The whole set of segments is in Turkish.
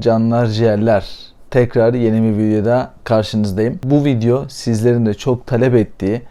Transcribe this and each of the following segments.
Canlar ciğerler. Tekrar yeni bir videoda karşınızdayım. Bu video sizlerin de çok talep ettiği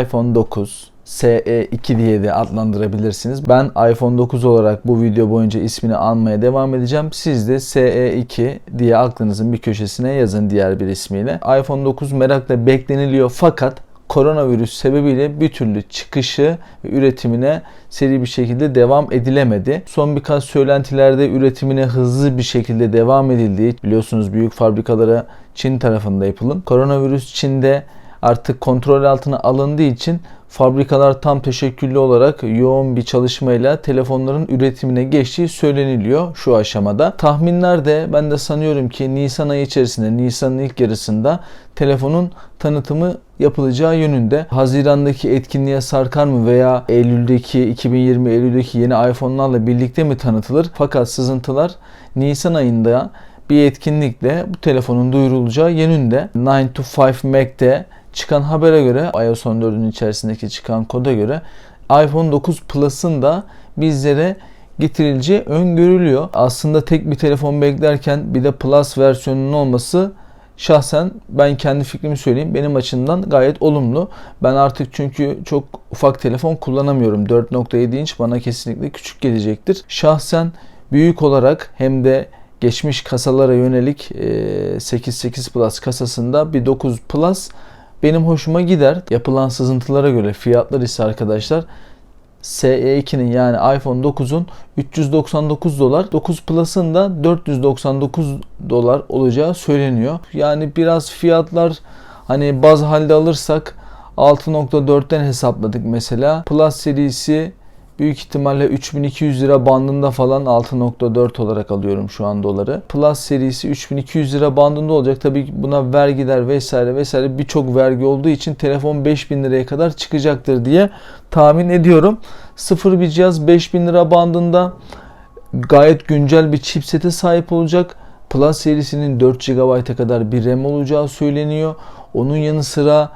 iPhone 9 SE2 diye de adlandırabilirsiniz. Ben iPhone 9 olarak bu video boyunca ismini anmaya devam edeceğim. Siz de SE2 diye aklınızın bir köşesine yazın diğer bir ismiyle. iPhone 9 merakla bekleniliyor fakat koronavirüs sebebiyle bir türlü çıkışı ve üretimine seri bir şekilde devam edilemedi. Son birkaç söylentilerde üretimine hızlı bir şekilde devam edildiği biliyorsunuz büyük fabrikalara Çin tarafında yapılın. Koronavirüs Çin'de artık kontrol altına alındığı için fabrikalar tam teşekküllü olarak yoğun bir çalışmayla telefonların üretimine geçtiği söyleniliyor şu aşamada. Tahminler de ben de sanıyorum ki Nisan ayı içerisinde, Nisan'ın ilk yarısında telefonun tanıtımı yapılacağı yönünde. Haziran'daki etkinliğe sarkar mı veya Eylül'deki 2020 Eylül'deki yeni iPhone'larla birlikte mi tanıtılır? Fakat sızıntılar Nisan ayında bir etkinlikle bu telefonun duyurulacağı yönünde. 9 to 5 Mac'te çıkan habere göre iOS 14'ün içerisindeki çıkan koda göre iPhone 9 Plus'ın da bizlere getirileceği öngörülüyor. Aslında tek bir telefon beklerken bir de Plus versiyonunun olması şahsen ben kendi fikrimi söyleyeyim benim açımdan gayet olumlu. Ben artık çünkü çok ufak telefon kullanamıyorum. 4.7 inç bana kesinlikle küçük gelecektir. Şahsen büyük olarak hem de geçmiş kasalara yönelik 8.8 Plus kasasında bir 9 Plus benim hoşuma gider. Yapılan sızıntılara göre fiyatlar ise arkadaşlar SE2'nin yani iPhone 9'un 399 dolar, 9 Plus'ın da 499 dolar olacağı söyleniyor. Yani biraz fiyatlar hani baz halde alırsak 6.4'ten hesapladık mesela. Plus serisi büyük ihtimalle 3200 lira bandında falan 6.4 olarak alıyorum şu an doları. Plus serisi 3200 lira bandında olacak. Tabii buna vergiler vesaire vesaire birçok vergi olduğu için telefon 5000 liraya kadar çıkacaktır diye tahmin ediyorum. Sıfır bir cihaz 5000 lira bandında gayet güncel bir chipsete sahip olacak. Plus serisinin 4 GB'a kadar bir RAM olacağı söyleniyor. Onun yanı sıra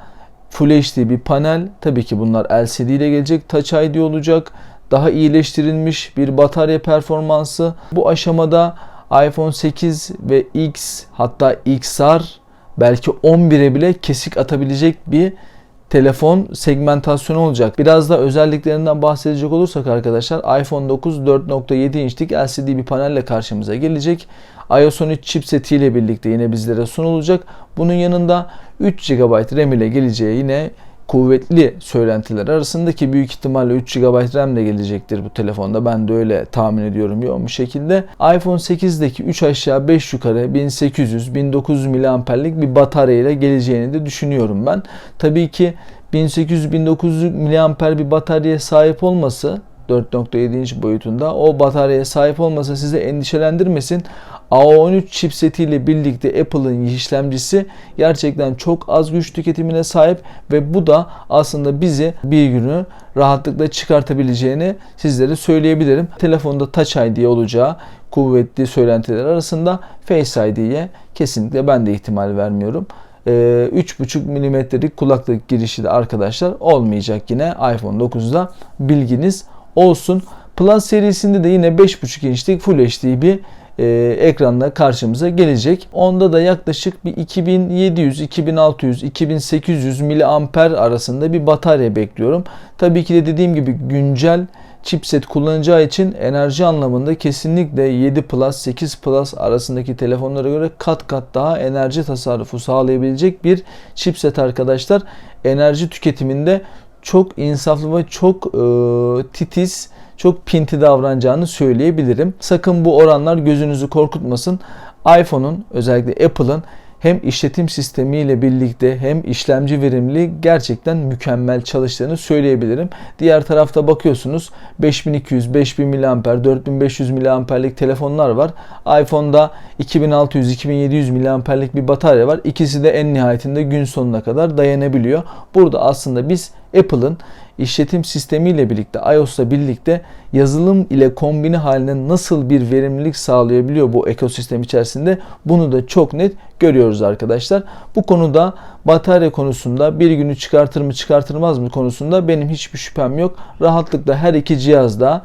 Full HD bir panel. Tabii ki bunlar LCD ile gelecek. Touch ID olacak daha iyileştirilmiş bir batarya performansı. Bu aşamada iPhone 8 ve X hatta XR belki 11'e bile kesik atabilecek bir telefon segmentasyonu olacak. Biraz da özelliklerinden bahsedecek olursak arkadaşlar iPhone 9 4.7 inçlik LCD bir panelle karşımıza gelecek. iOS 13 chipseti ile birlikte yine bizlere sunulacak. Bunun yanında 3 GB RAM ile geleceği yine kuvvetli söylentiler arasındaki büyük ihtimalle 3 GB RAM de gelecektir bu telefonda. Ben de öyle tahmin ediyorum yoğun bir şekilde. iPhone 8'deki 3 aşağı 5 yukarı 1800-1900 mAh'lik bir batarya ile geleceğini de düşünüyorum ben. Tabii ki 1800-1900 mAh bir bataryaya sahip olması 4.7 inç boyutunda o bataryaya sahip olmasa size endişelendirmesin. A13 chipsetiyle birlikte Apple'ın işlemcisi gerçekten çok az güç tüketimine sahip ve bu da aslında bizi bir günü rahatlıkla çıkartabileceğini sizlere söyleyebilirim. Telefonda Touch ID olacağı kuvvetli söylentiler arasında Face ID'ye kesinlikle ben de ihtimal vermiyorum. 3.5 milimetrelik kulaklık girişi de arkadaşlar olmayacak yine iPhone 9'da bilginiz olsun. Plus serisinde de yine 5.5 inçlik Full HD bir e, ekranla karşımıza gelecek. Onda da yaklaşık bir 2700, 2600, 2800 miliamper arasında bir batarya bekliyorum. Tabii ki de dediğim gibi güncel chipset kullanacağı için enerji anlamında kesinlikle 7 Plus 8 Plus arasındaki telefonlara göre kat kat daha enerji tasarrufu sağlayabilecek bir chipset arkadaşlar. Enerji tüketiminde çok insaflı ve çok e, titiz, çok pinti davranacağını söyleyebilirim. Sakın bu oranlar gözünüzü korkutmasın. iPhone'un özellikle Apple'ın hem işletim sistemiyle birlikte hem işlemci verimliliği gerçekten mükemmel çalıştığını söyleyebilirim. Diğer tarafta bakıyorsunuz 5200, 5000 mAh, 4500 mAh'lik telefonlar var. iPhone'da 2600, 2700 mAh'lik bir batarya var. İkisi de en nihayetinde gün sonuna kadar dayanabiliyor. Burada aslında biz Apple'ın işletim sistemiyle birlikte iOS'la birlikte yazılım ile kombini haline nasıl bir verimlilik sağlayabiliyor bu ekosistem içerisinde bunu da çok net görüyoruz arkadaşlar. Bu konuda batarya konusunda bir günü çıkartır mı çıkartılmaz mı konusunda benim hiçbir şüphem yok. Rahatlıkla her iki cihazda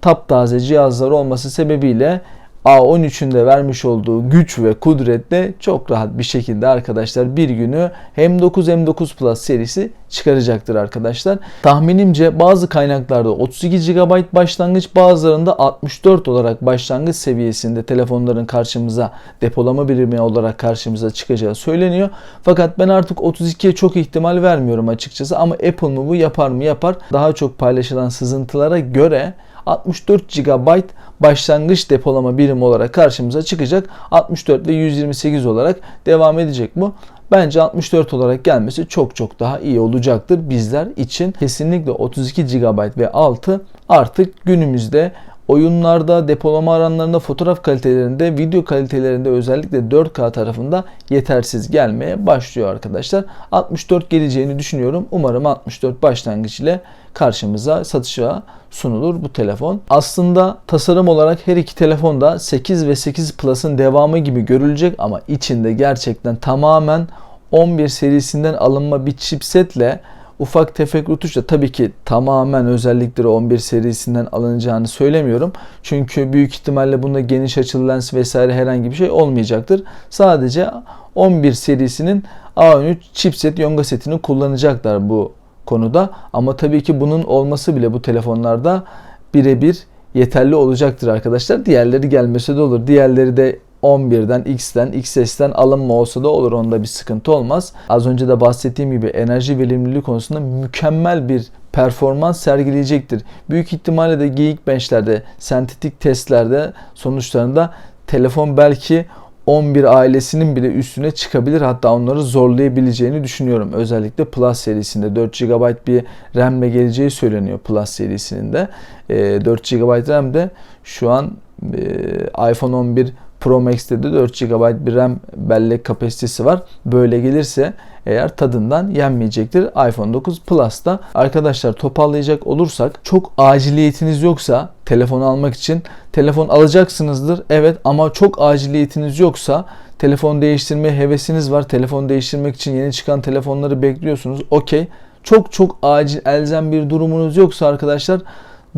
taptaze cihazlar olması sebebiyle A13'ün de vermiş olduğu güç ve kudretle çok rahat bir şekilde arkadaşlar bir günü hem 9 hem 9 Plus serisi çıkaracaktır arkadaşlar. Tahminimce bazı kaynaklarda 32 GB başlangıç bazılarında 64 olarak başlangıç seviyesinde telefonların karşımıza depolama birimi olarak karşımıza çıkacağı söyleniyor. Fakat ben artık 32'ye çok ihtimal vermiyorum açıkçası ama Apple mı bu yapar mı yapar. Daha çok paylaşılan sızıntılara göre 64 GB başlangıç depolama birimi olarak karşımıza çıkacak. 64 ve 128 olarak devam edecek bu. Bence 64 olarak gelmesi çok çok daha iyi olacaktır bizler için. Kesinlikle 32 GB ve altı artık günümüzde oyunlarda, depolama alanlarında, fotoğraf kalitelerinde, video kalitelerinde özellikle 4K tarafında yetersiz gelmeye başlıyor arkadaşlar. 64 geleceğini düşünüyorum. Umarım 64 başlangıç ile karşımıza satışa sunulur bu telefon. Aslında tasarım olarak her iki telefon da 8 ve 8 Plus'ın devamı gibi görülecek ama içinde gerçekten tamamen 11 serisinden alınma bir chipsetle ufak tefek rutuşla tabii ki tamamen özellikleri 11 serisinden alınacağını söylemiyorum. Çünkü büyük ihtimalle bunda geniş açılı lens vesaire herhangi bir şey olmayacaktır. Sadece 11 serisinin A13 chipset yonga setini kullanacaklar bu konuda. Ama tabii ki bunun olması bile bu telefonlarda birebir yeterli olacaktır arkadaşlar. Diğerleri gelmese de olur. Diğerleri de 11'den, X'ten, XS'ten alınma olsa da olur. Onda bir sıkıntı olmaz. Az önce de bahsettiğim gibi enerji verimliliği konusunda mükemmel bir performans sergileyecektir. Büyük ihtimalle de Geekbench'lerde, sentetik testlerde sonuçlarında telefon belki 11 ailesinin bile üstüne çıkabilir. Hatta onları zorlayabileceğini düşünüyorum. Özellikle Plus serisinde 4 GB bir RAM ile geleceği söyleniyor Plus serisinin de. 4 GB RAM de şu an iPhone 11 Pro Max'te de 4 GB bir RAM bellek kapasitesi var. Böyle gelirse eğer tadından yenmeyecektir. iPhone 9 Plus'ta arkadaşlar toparlayacak olursak çok aciliyetiniz yoksa telefon almak için telefon alacaksınızdır. Evet ama çok aciliyetiniz yoksa telefon değiştirmeye hevesiniz var. Telefon değiştirmek için yeni çıkan telefonları bekliyorsunuz. Okey. Çok çok acil elzem bir durumunuz yoksa arkadaşlar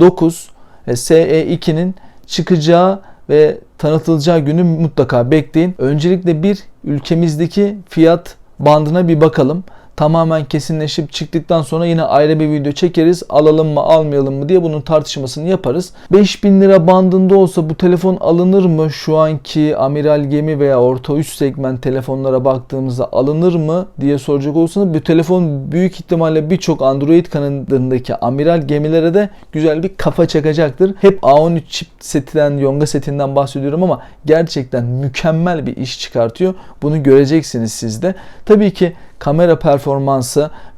9 SE2'nin çıkacağı ve tanıtılacağı günü mutlaka bekleyin. Öncelikle bir ülkemizdeki fiyat bandına bir bakalım. Tamamen kesinleşip çıktıktan sonra yine ayrı bir video çekeriz. Alalım mı almayalım mı diye bunun tartışmasını yaparız. 5000 lira bandında olsa bu telefon alınır mı? Şu anki amiral gemi veya orta üst segment telefonlara baktığımızda alınır mı diye soracak olursanız bu telefon büyük ihtimalle birçok Android kanadındaki amiral gemilere de güzel bir kafa çakacaktır. Hep A13 çip setinden, Yonga setinden bahsediyorum ama gerçekten mükemmel bir iş çıkartıyor. Bunu göreceksiniz siz de. Tabii ki kamera performansı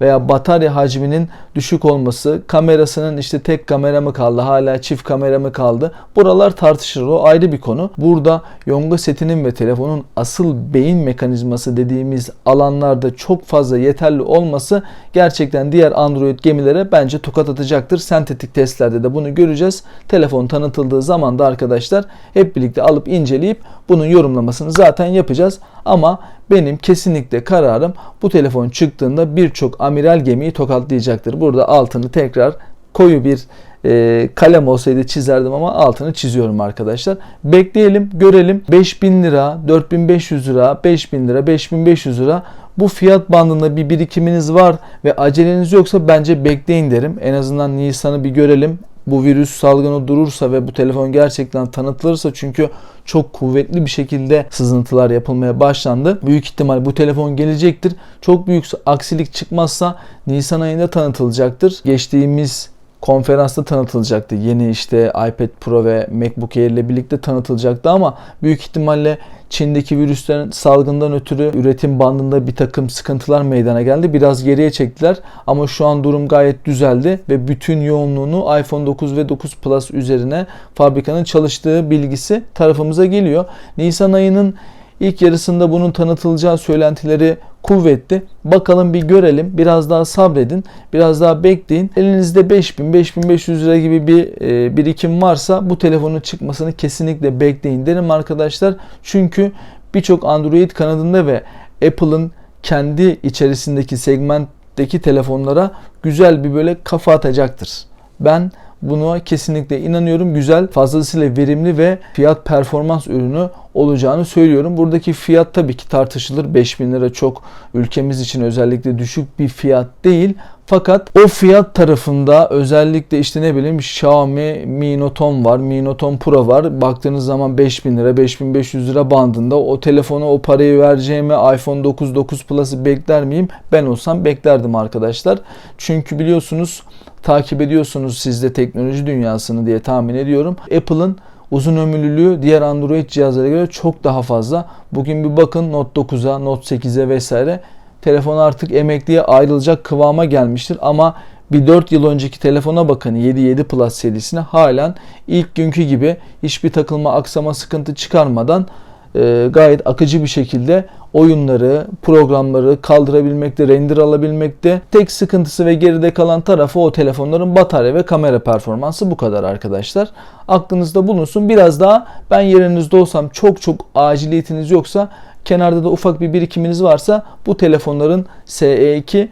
veya batarya hacminin düşük olması, kamerasının işte tek kamera mı kaldı, hala çift kamera mı kaldı? Buralar tartışılır. O ayrı bir konu. Burada Yonga setinin ve telefonun asıl beyin mekanizması dediğimiz alanlarda çok fazla yeterli olması gerçekten diğer Android gemilere bence tokat atacaktır. Sentetik testlerde de bunu göreceğiz. Telefon tanıtıldığı zaman da arkadaşlar hep birlikte alıp inceleyip bunun yorumlamasını zaten yapacağız. Ama benim kesinlikle kararım bu telefon çıktığında birçok amiral gemiyi tokatlayacaktır. Burada altını tekrar koyu bir e, kalem olsaydı çizerdim ama altını çiziyorum arkadaşlar. Bekleyelim, görelim. 5000 lira, 4500 lira, 5000 lira, 5500 lira bu fiyat bandında bir birikiminiz var ve aceleniz yoksa bence bekleyin derim. En azından Nisan'ı bir görelim bu virüs salgını durursa ve bu telefon gerçekten tanıtılırsa çünkü çok kuvvetli bir şekilde sızıntılar yapılmaya başlandı. Büyük ihtimal bu telefon gelecektir. Çok büyük aksilik çıkmazsa Nisan ayında tanıtılacaktır. Geçtiğimiz konferansta tanıtılacaktı. Yeni işte iPad Pro ve MacBook Air ile birlikte tanıtılacaktı ama büyük ihtimalle Çin'deki virüslerin salgından ötürü üretim bandında bir takım sıkıntılar meydana geldi. Biraz geriye çektiler ama şu an durum gayet düzeldi ve bütün yoğunluğunu iPhone 9 ve 9 Plus üzerine fabrikanın çalıştığı bilgisi tarafımıza geliyor. Nisan ayının İlk yarısında bunun tanıtılacağı söylentileri kuvvetli. Bakalım bir görelim. Biraz daha sabredin. Biraz daha bekleyin. Elinizde 5000-5500 lira gibi bir e, birikim varsa bu telefonun çıkmasını kesinlikle bekleyin derim arkadaşlar. Çünkü birçok Android kanadında ve Apple'ın kendi içerisindeki segmentteki telefonlara güzel bir böyle kafa atacaktır. Ben Buna kesinlikle inanıyorum. Güzel, fazlasıyla verimli ve fiyat performans ürünü olacağını söylüyorum. Buradaki fiyat tabii ki tartışılır. 5000 lira çok ülkemiz için özellikle düşük bir fiyat değil. Fakat o fiyat tarafında özellikle işte ne bileyim Xiaomi Mi Note 10 var, Mi Note 10 Pro var. Baktığınız zaman 5000 lira, 5500 lira bandında o telefona o parayı vereceğime iPhone 9, 9 Plus'ı bekler miyim? Ben olsam beklerdim arkadaşlar. Çünkü biliyorsunuz takip ediyorsunuz siz de teknoloji dünyasını diye tahmin ediyorum. Apple'ın uzun ömürlülüğü diğer Android cihazlara göre çok daha fazla. Bugün bir bakın Note 9'a, Note 8'e vesaire telefon artık emekliye ayrılacak kıvama gelmiştir ama bir 4 yıl önceki telefona bakın 7 7 Plus serisine halen ilk günkü gibi hiçbir takılma aksama sıkıntı çıkarmadan e, gayet akıcı bir şekilde oyunları, programları kaldırabilmekte, render alabilmekte. Tek sıkıntısı ve geride kalan tarafı o telefonların batarya ve kamera performansı bu kadar arkadaşlar. Aklınızda bulunsun. Biraz daha ben yerinizde olsam çok çok aciliyetiniz yoksa kenarda da ufak bir birikiminiz varsa bu telefonların SE2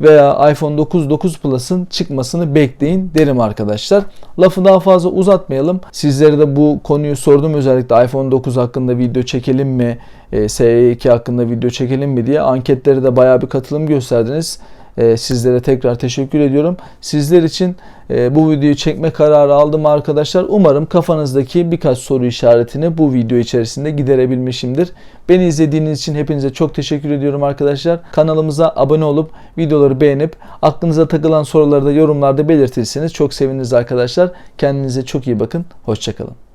veya iPhone 9 9 Plus'ın çıkmasını bekleyin derim arkadaşlar. Lafı daha fazla uzatmayalım. Sizlere de bu konuyu sordum özellikle iPhone 9 hakkında video çekelim mi, e, SE2 hakkında video çekelim mi diye. Anketlere de bayağı bir katılım gösterdiniz. E, sizlere tekrar teşekkür ediyorum. Sizler için e, bu videoyu çekme kararı aldım arkadaşlar. Umarım kafanızdaki birkaç soru işaretini bu video içerisinde giderebilmişimdir. Beni izlediğiniz için hepinize çok teşekkür ediyorum arkadaşlar. Kanalımıza abone olup videoları beğenip aklınıza takılan soruları da yorumlarda belirtirseniz çok seviniriz arkadaşlar. Kendinize çok iyi bakın. Hoşçakalın.